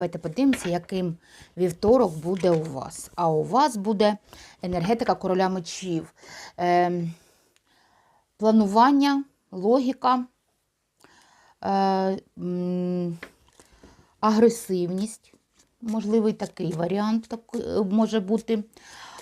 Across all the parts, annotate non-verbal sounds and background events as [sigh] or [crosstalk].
Давайте подивимося, яким вівторок буде у вас. А у вас буде енергетика короля мечів. Ем, планування, логіка, е, агресивність. Можливий такий варіант так, е, може бути.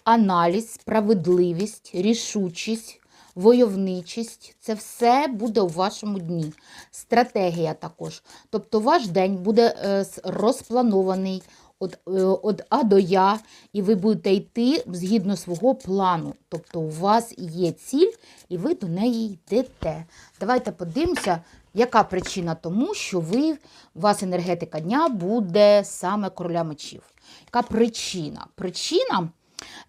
Аналіз, справедливість, рішучість, войовничість це все буде у вашому дні. Стратегія також. Тобто ваш день буде е, розпланований від, від А до Я, і ви будете йти згідно свого плану. Тобто у вас є ціль, і ви до неї йдете. Давайте подивимося, яка причина тому, що ви, у вас енергетика дня буде саме короля мечів. Яка причина? Причина.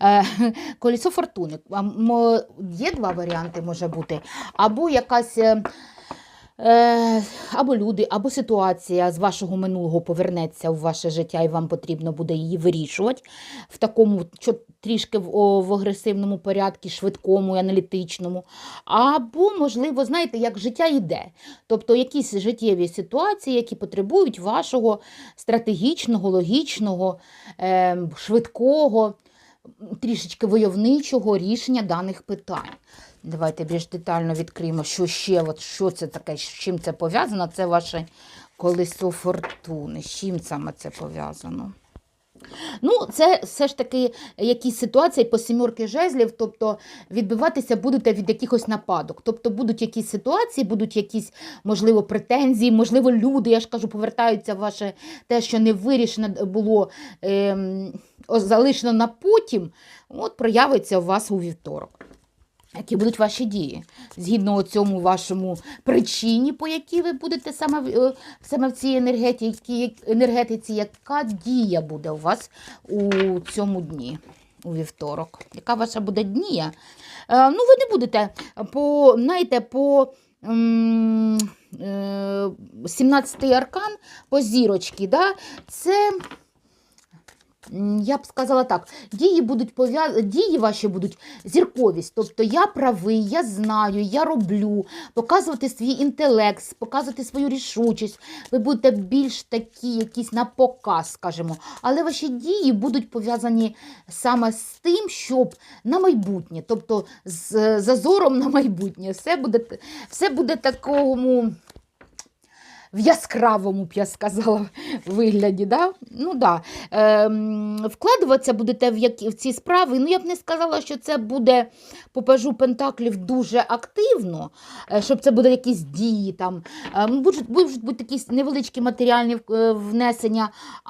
Е, [laughs] Колесо фортуни. Є два варіанти, може бути. Або якась. е, Е, або люди, або ситуація з вашого минулого повернеться в ваше життя, і вам потрібно буде її вирішувати в такому чо- трішки в, в агресивному порядку, швидкому аналітичному. Або, можливо, знаєте, як життя йде. Тобто якісь життєві ситуації, які потребують вашого стратегічного, логічного, е, швидкого, трішечки войовничого рішення даних питань. Давайте більш детально відкриємо, що ще, от, що це таке, з чим це пов'язано. Це ваше колесо фортуни. З чим саме це пов'язано? Ну, це все ж таки якісь ситуації по сімерки жезлів, тобто відбиватися будете від якихось нападок. Тобто будуть якісь ситуації, будуть якісь, можливо, претензії, можливо, люди, я ж кажу, повертаються в ваше те, що не вирішено було, е, залишено на потім, от проявиться у вас у вівторок. Які будуть ваші дії згідно цьому вашому причині, по якій ви будете саме, е, саме в цій енергетиці, енергетиці, яка дія буде у вас у цьому дні, у вівторок? Яка ваша буде дія? Е, ну, ви не будете по, знаєте, по е, 17-й аркан, по зірочці, да? це. Я б сказала так, дії будуть пов'яз... дії ваші будуть зірковість. Тобто я правий, я знаю, я роблю, показувати свій інтелект, показувати свою рішучість. Ви будете більш такі, якісь на показ, скажімо. Але ваші дії будуть пов'язані саме з тим, щоб на майбутнє, тобто з зазором на майбутнє. Все буде, все буде такому в яскравому б я сказала вигляді. Да? Ну, да. Е, вкладуватися будете в, які, в ці справи. Ну, я б не сказала, що це буде по пажу Пентаклів дуже активно, е, щоб це буде якісь дії. Там. Ем, будуть, будуть бути якісь невеличкі матеріальні е, внесення,